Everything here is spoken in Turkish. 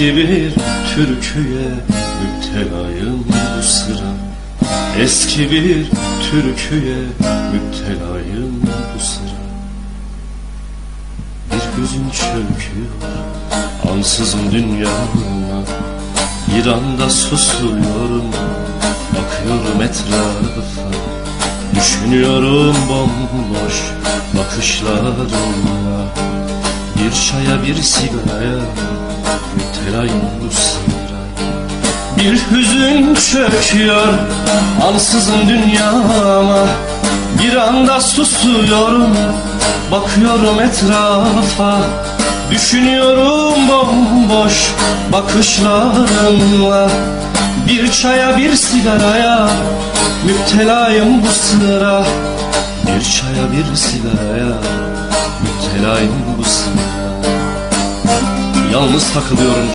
Eski bir türküye müptelayım bu sıra. Eski bir türküye müptelayım bu sıra. Bir hüzün çöküyor ansızın dünyama Bir anda susuyorum bakıyorum etrafa. Düşünüyorum bomboş bakışlarımla. Bir çaya bir sigaraya sıra Bir hüzün çöküyor ansızın dünyama. Bir anda susuyorum bakıyorum etrafa. Düşünüyorum bomboş bakışlarımla. Bir çaya bir sigaraya müptelayım bu sıra Bir çaya bir sigaraya müptelayım bu sıra Yalnız takılıyorum